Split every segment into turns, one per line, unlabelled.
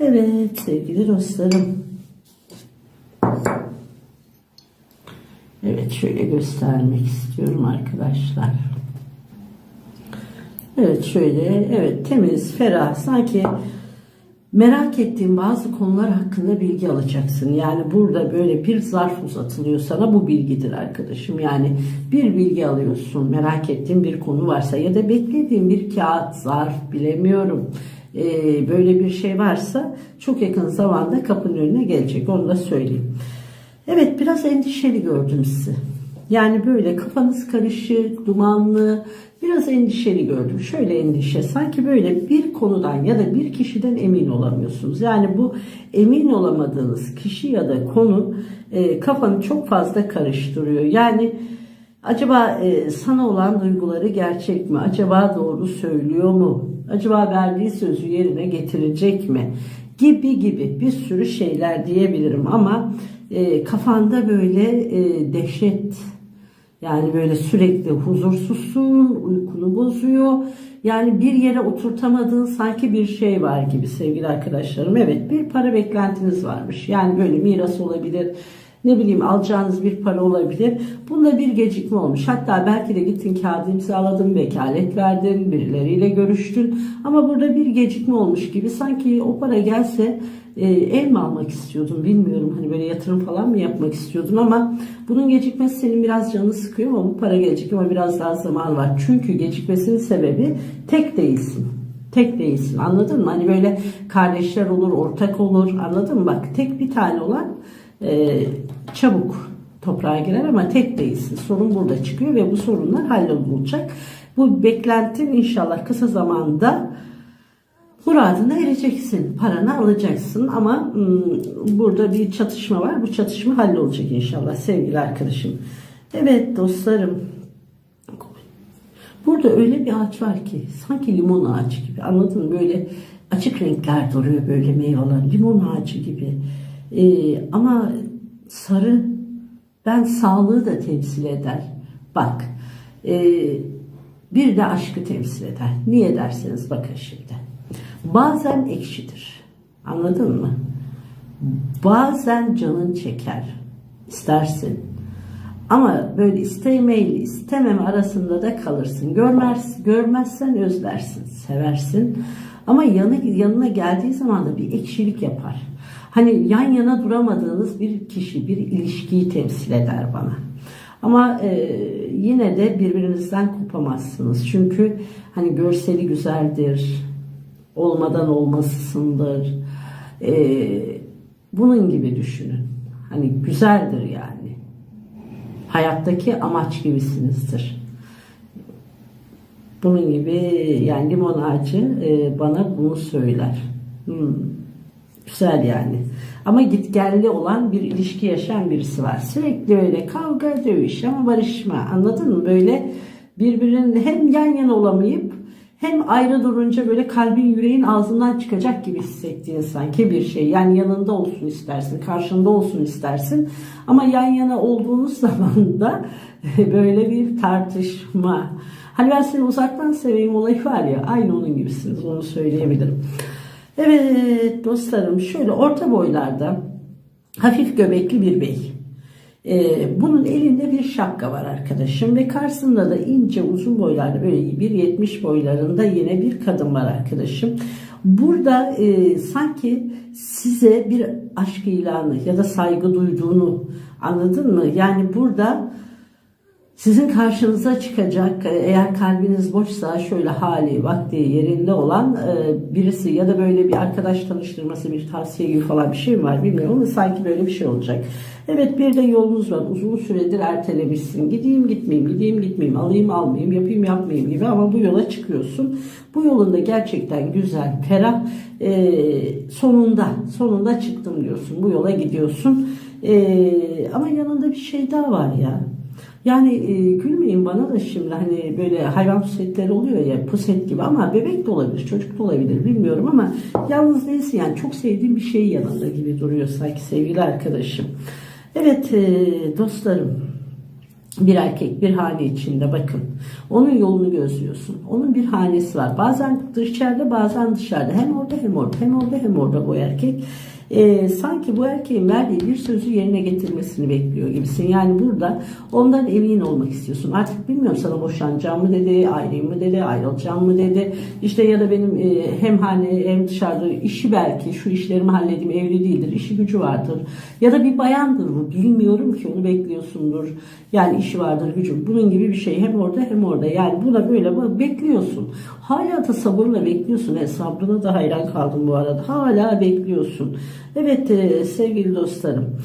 Evet sevgili dostlarım. Evet şöyle göstermek istiyorum arkadaşlar. Evet şöyle evet temiz ferah sanki merak ettiğin bazı konular hakkında bilgi alacaksın. Yani burada böyle bir zarf uzatılıyor sana bu bilgidir arkadaşım. Yani bir bilgi alıyorsun merak ettiğin bir konu varsa ya da beklediğin bir kağıt, zarf bilemiyorum. Ee, böyle bir şey varsa çok yakın zamanda kapının önüne gelecek onu da söyleyeyim. Evet biraz endişeli gördüm sizi. Yani böyle kafanız karışık, dumanlı, biraz endişeli gördüm. Şöyle endişe, sanki böyle bir konudan ya da bir kişiden emin olamıyorsunuz. Yani bu emin olamadığınız kişi ya da konu e, kafanı çok fazla karıştırıyor. Yani acaba e, sana olan duyguları gerçek mi? Acaba doğru söylüyor mu? Acaba verdiği sözü yerine getirecek mi? Gibi gibi bir sürü şeyler diyebilirim ama e, kafanda böyle e, dehşet yani böyle sürekli huzursuzsun, uykunu bozuyor. Yani bir yere oturtamadığın sanki bir şey var gibi sevgili arkadaşlarım. Evet bir para beklentiniz varmış. Yani böyle miras olabilir, ne bileyim alacağınız bir para olabilir. Bunda bir gecikme olmuş. Hatta belki de gittin kağıdı imzaladın, vekalet verdin, birileriyle görüştün. Ama burada bir gecikme olmuş gibi sanki o para gelse e, ev mi almak istiyordun bilmiyorum. Hani böyle yatırım falan mı yapmak istiyordun ama bunun gecikmesi senin biraz canını sıkıyor ama bu para gelecek ama biraz daha zaman var. Çünkü gecikmesinin sebebi tek değilsin. Tek değilsin anladın mı? Hani böyle kardeşler olur, ortak olur anladın mı? Bak tek bir tane olan e, çabuk toprağa girer ama tek değilsin. Sorun burada çıkıyor ve bu sorunlar hallolacak. Bu beklentin inşallah kısa zamanda muradına ereceksin. Paranı alacaksın ama ım, burada bir çatışma var. Bu çatışma hallolacak inşallah sevgili arkadaşım. Evet dostlarım. Burada öyle bir ağaç var ki sanki limon ağacı gibi anladın mı? Böyle açık renkler duruyor böyle meyveler. Limon ağacı gibi. Ee, ama sarı ben sağlığı da temsil eder. Bak e, bir de aşkı temsil eder. Niye derseniz bakın şimdi. Bazen ekşidir. Anladın mı? Bazen canın çeker. istersin. Ama böyle istemeyle istememe arasında da kalırsın. Görmez, görmezsen özlersin, seversin. Ama yanı, yanına geldiği zaman da bir ekşilik yapar. Hani yan yana duramadığınız bir kişi, bir ilişkiyi temsil eder bana. Ama e, yine de birbirinizden kopamazsınız. Çünkü hani görseli güzeldir, olmadan olmasısındır. E, bunun gibi düşünün. Hani güzeldir yani. Hayattaki amaç gibisinizdir. Bunun gibi yani limon ağacı e, bana bunu söyler. Hmm. Güzel yani. Ama gitgelli olan bir ilişki yaşayan birisi var. Sürekli öyle kavga, dövüş ama barışma. Anladın mı? Böyle birbirinin hem yan yana olamayıp hem ayrı durunca böyle kalbin yüreğin ağzından çıkacak gibi hissettiğin sanki bir şey. Yani yanında olsun istersin, karşında olsun istersin. Ama yan yana olduğunuz zaman da böyle bir tartışma. Hani ben seni uzaktan seveyim olayı var ya aynı onun gibisiniz onu söyleyebilirim. Evet dostlarım şöyle orta boylarda hafif göbekli bir bey. Ee, bunun elinde bir şapka var arkadaşım ve karşısında da ince uzun boylarda böyle 1.70 boylarında yine bir kadın var arkadaşım. Burada e, sanki size bir aşk ilanı ya da saygı duyduğunu anladın mı? Yani burada Sizin karşınıza çıkacak e, eğer kalbiniz boşsa şöyle hali vakti yerinde olan e, birisi ya da böyle bir arkadaş tanıştırması bir tavsiye gibi falan bir şey var bilmiyorum ama sanki böyle bir şey olacak. Evet bir de yolunuz var uzun süredir ertelemişsin gideyim gitmeyeyim gideyim gitmeyeyim alayım almayayım yapayım yapmayayım gibi ama bu yola çıkıyorsun. Bu yolunda gerçekten güzel ferah e, sonunda sonunda çıktım diyorsun bu yola gidiyorsun E, ama yanında bir şey daha var ya. Yani e, gülmeyin bana da şimdi hani böyle hayvan pusetleri oluyor ya puset gibi ama bebek de olabilir çocuk da olabilir bilmiyorum ama yalnız değilsin yani çok sevdiğim bir şey yanında gibi duruyor sanki sevgili arkadaşım. Evet e, dostlarım bir erkek bir hane içinde bakın. Onun yolunu gözlüyorsun. Onun bir hanesi var. Bazen dışarıda bazen dışarıda. Hem orada hem orada hem orada hem orada bu erkek. Ee, sanki bu erkeğin verdiği bir sözü yerine getirmesini bekliyor gibisin. Yani burada ondan emin olmak istiyorsun. Artık bilmiyorum sana boşanacağım mı dedi, ayrıyım mı dedi, ayrılacağım mı dedi. İşte ya da benim e, hem hane hem dışarıda işi belki şu işlerimi halledeyim evli değildir, işi gücü vardır. Ya da bir bayandır bu bilmiyorum ki onu bekliyorsundur. Yani işi vardır gücü. Bunun gibi bir şey hem orada hem orada. Yani buna böyle bekliyorsun. Hala da sabırla bekliyorsun. E, sabrına da hayran kaldım bu arada. Hala bekliyorsun. Evet e, sevgili dostlarım.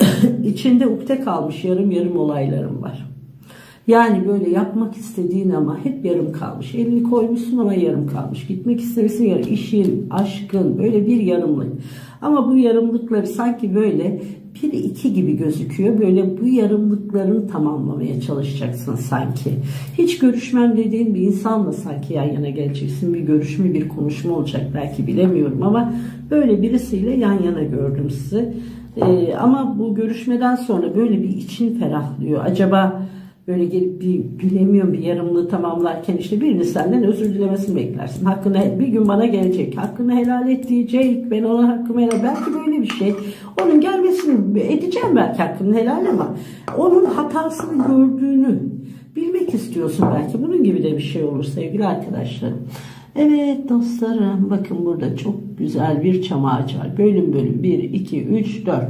içinde ukde kalmış yarım yarım olaylarım var. Yani böyle yapmak istediğin ama hep yarım kalmış. Elini koymuşsun ama yarım kalmış. Gitmek istemişsin yarım. İşin, aşkın böyle bir yarımlık. Ama bu yarımlıkları sanki böyle bir iki gibi gözüküyor. Böyle bu yarımlıklarını tamamlamaya çalışacaksın sanki. Hiç görüşmem dediğin bir insanla sanki yan yana geleceksin. Bir görüşme, bir konuşma olacak belki bilemiyorum ama böyle birisiyle yan yana gördüm sizi. Ee, ama bu görüşmeden sonra böyle bir için ferahlıyor. Acaba böyle gelip bir bilemiyorum bir yarımlığı tamamlarken işte birini senden özür dilemesini beklersin. Hakkını bir gün bana gelecek. Hakkını helal et diyecek. Ben ona hakkımı helal. Belki böyle bir şey. Onun gelmesini edeceğim belki hakkını helal ama onun hatasını gördüğünü bilmek istiyorsun belki. Bunun gibi de bir şey olur sevgili arkadaşlarım. Evet dostlarım bakın burada çok güzel bir çam ağacı var. Bölüm bölüm 1, 2, 3, 4.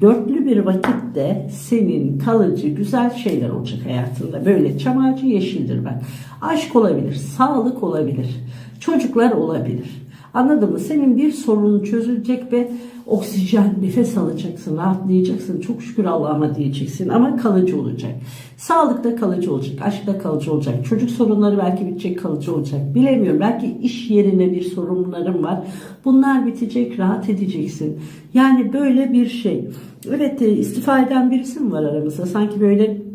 Dörtlü bir vakitte senin kalıcı güzel şeyler olacak hayatında. Böyle çam ağacı yeşildir bak. Aşk olabilir, sağlık olabilir, çocuklar olabilir. Anladın mı? Senin bir sorunun çözülecek ve oksijen, nefes alacaksın, rahatlayacaksın. Çok şükür Allah'ıma diyeceksin ama kalıcı olacak. Sağlıkta kalıcı olacak, aşkta kalıcı olacak. Çocuk sorunları belki bitecek, kalıcı olacak. Bilemiyorum. Belki iş yerine bir sorunlarım var. Bunlar bitecek, rahat edeceksin. Yani böyle bir şey. Evet e, istifa eden birisi mi var aramızda? Sanki böyle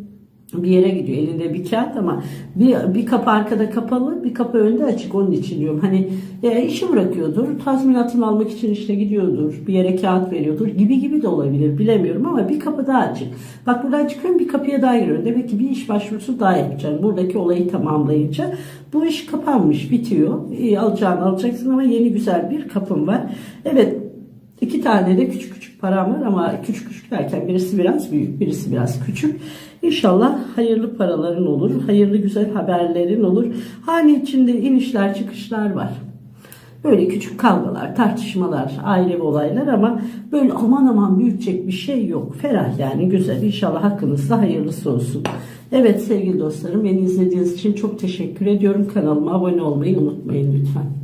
bir yere gidiyor elinde bir kağıt ama bir, bir kapı arkada kapalı bir kapı önde açık onun için diyorum. Hani e, işi bırakıyordur tazminatını almak için işte gidiyordur bir yere kağıt veriyordur gibi gibi de olabilir bilemiyorum ama bir kapı daha açık. Bak buradan çıkıyorum bir kapıya daha giriyorum. Demek ki bir iş başvurusu daha yapacağım. Buradaki olayı tamamlayınca bu iş kapanmış bitiyor. İyi, alacağını alacaksın ama yeni güzel bir kapım var. Evet İki tane de küçük küçük param var ama küçük küçük derken birisi biraz büyük, birisi biraz küçük. İnşallah hayırlı paraların olur, hayırlı güzel haberlerin olur. Hane içinde inişler çıkışlar var. Böyle küçük kavgalar, tartışmalar, ailevi olaylar ama böyle aman aman büyütecek bir şey yok. Ferah yani güzel. İnşallah hakkınızda hayırlısı olsun. Evet sevgili dostlarım beni izlediğiniz için çok teşekkür ediyorum. Kanalıma abone olmayı unutmayın lütfen.